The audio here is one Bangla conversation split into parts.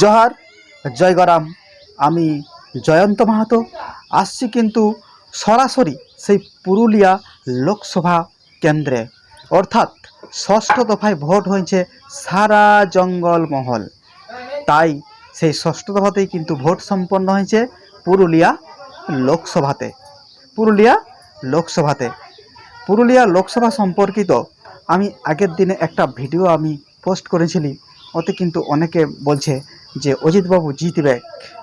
জহার, জয় গরাম। আমি জয়ন্ত মাহাতো। আসছি কিন্তু সরাসরি সেই পুরুলিয়া লোকসভা কেন্দ্রে। অর্থাৎ ষষ্ঠ দফায় ভোট হয়েছে সারা জঙ্গলমহল তাই সেই ষষ্ঠ দফাতেই কিন্তু ভোট সম্পন্ন হয়েছে পুরুলিয়া লোকসভাতে। পুরুলিয়া লোকসভাতে। পুরুলিয়া লোকসভা সম্পর্কিত আমি আগের দিনে একটা ভিডিও আমি পোস্ট করেছিলি। ওতে কিন্তু অনেকে বলছে যে, অজিতবাবু জিতবে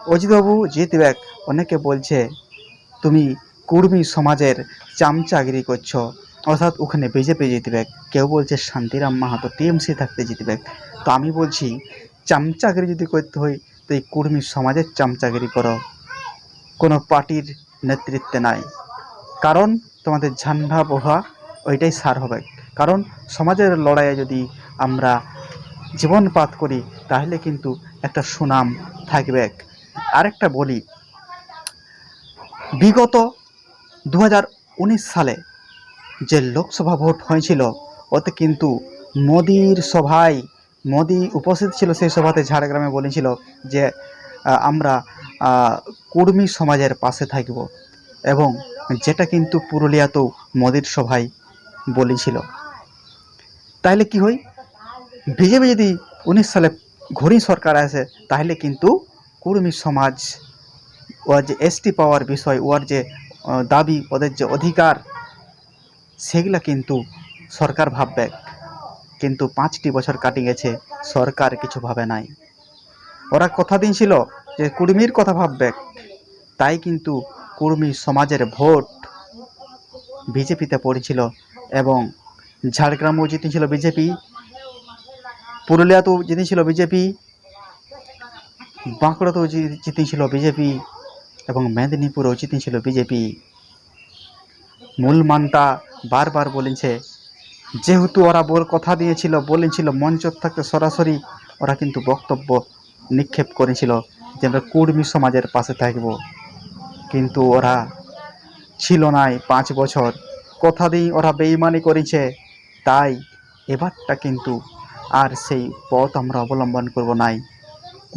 অজিতবাবু জিতবে অনেকে বলছে, তুমি কুর্মী সমাজের চামচাগিরি করছ, অর্থাৎ ওখানে বিজেপি জিতবে কেউ বলছে, শান্তিরাম মাহাতো, টিএমসি থাকতে জিতবে তো আমি বলছি, চামচাগিরি যদি করতে হয়, তো এই কুর্মী সমাজের চামচাগিরি করো। কোনো পার্টির নেতৃত্বে নাই। কারণ তোমাদের ঝান্ডা বোহা ওইটাই সার হবে। কারণ সমাজের লড়াইয়ে যদি আমরা জীবনপাত করি, তাহলে কিন্তু একটা সুনাম থাকবে। আরেকটা বলি, বিগত দু হাজার উনিশ সালে যে লোকসভা ভোট হয়েছিল, ওতে কিন্তু মোদির সভায়, মোদি উপস্থিত ছিল সেই সভাতে ঝাড়গ্রামে বলেছিল যে আমরা কুর্মী সমাজের পাশে থাকব এবং যেটা কিন্তু পুরুলিয়াতেও মোদির সভায় বলেছিল। তাহলে কি হয়? বিজেপি যদি উনিশ সালে ঘুরি সরকার আসে, তাহলে কিন্তু কুর্মী সমাজ ওর যে এসটি পাওয়ার বিষয় ওর যে দাবি, ওদের যে অধিকার, সেগুলা কিন্তু সরকার ভাববে। কিন্তু পাঁচটি বছর কাটি গেছে সরকার কিছু ভাবে নাই। ওরা কথা দিয়েছিল যে কুর্মীর কথা ভাববে, তাই কিন্তু কুর্মী সমাজের ভোট বিজেপিতে পড়েছিল এবং ঝাড়গ্রামও জিতেছিল বিজেপি। পুরুলিয়াতেও জিতেছিল বিজেপি বাঁকুড়াতেও জিতেছিল বিজেপি এবং মেদিনীপুরেও জিতেছিল বিজেপি। মূল মানটা বারবার বলেছে, যেহেতু ওরা বল কথা দিয়েছিল, বলেছিল মঞ্চ থাকতে সরাসরি, ওরা কিন্তু বক্তব্য নিক্ষেপ করেছিল যে আমরা কুর্মী সমাজের পাশে থাকব। কিন্তু ওরা ছিল নাই পাঁচ বছর। কথা দিয়ে ওরা বেইমানি করেছে, তাই এবারটা কিন্তু আর সেই পথ আমরা অবলম্বন করব নাই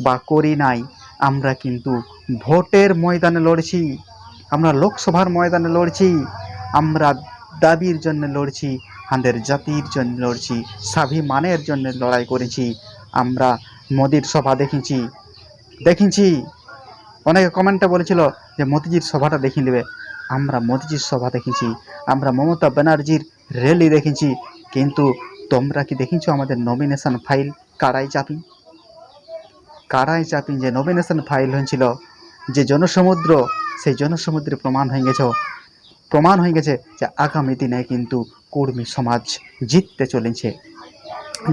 বা করি নাই। আমরা কিন্তু ভোটের ময়দানে লড়ছি, আমরা লোকসভার ময়দানে লড়ছি, আমরা দাবির জন্য লড়ছি, আমাদের জাতির জন্য লড়ছি, স্বাভিমানের জন্য লড়াই করেছি, আমরা মোদির সভা দেখেছি দেখেছি। অনেকে কমেন্টে বলেছিল যে মোদিজির সভাটা দেখে নেবে। আমরা মোদিজির সভা দেখেছি, আমরা মমতা ব্যানার্জির র্যালি দেখেছি, কিন্তু তোমরা কি দেখেছ আমাদের নমিনেশন ফাইল কারাই চাপি কারাই চাপি যে নমিনেশন ফাইল হয়েছিল, যে জনসমুদ্র, সেই জনসমুদ্রে প্রমাণ হয়ে গেছে। প্রমাণ হয়ে গেছে যে আগামী দিনে কিন্তু কর্মী সমাজ জিততে চলেছে।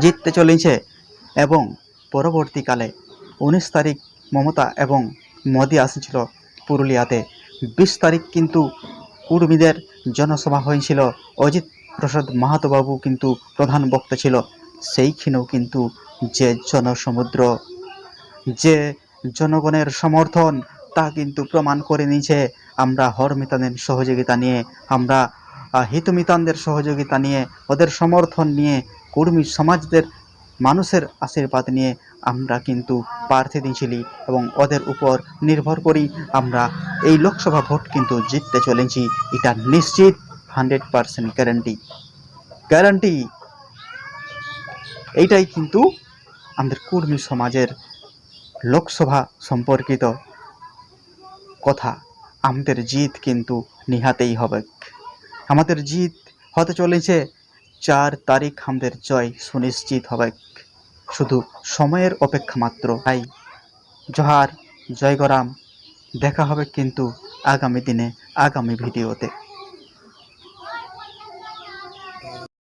জিততে চলেছে এবং পরবর্তীকালে উনিশ তারিখ মমতা এবং মোদি আসছিল পুরুলিয়াতে। বিশ তারিখ কিন্তু কুর্মীদের জনসভা হয়েছিল। অজিত প্রসাদ মাহাতো বাবু কিন্তু প্রধান বক্তা ছিল। সেইখানেও কিন্তু যে জনসমুদ্র, যে জনগণের সমর্থন, তা কিন্তু প্রমাণ করে নিয়েছে। আমরা হরমিতানের সহযোগিতা নিয়ে, আমরা হিতমিতানদের সহযোগিতা নিয়ে, ওদের সমর্থন নিয়ে, কর্মী সমাজদের, মানুষের আশীর্বাদ নিয়ে আমরা কিন্তু প্রার্থী দিয়েছিলি এবং ওদের উপর নির্ভর করি আমরা এই লোকসভা ভোট কিন্তু জিততে চলেছি। এটা নিশ্চিত। হান্ড্রেড পারসেন্ট গ্যারান্টি গ্যারান্টি এইটাই কিন্তু আমাদের কর্মী সমাজের লোকসভা সম্পর্কিত কথা। আমাদের জিত কিন্তু নিহাতেই হবে। আমাদের জিত হতে চলেছে চার তারিখ আমাদের জয় সুনিশ্চিত হবে। শুধু সময়ের অপেক্ষা মাত্র। তাই জহার জয় গরাম দেখা হবে কিন্তু আগামী দিনে, আগামী ভিডিওতে।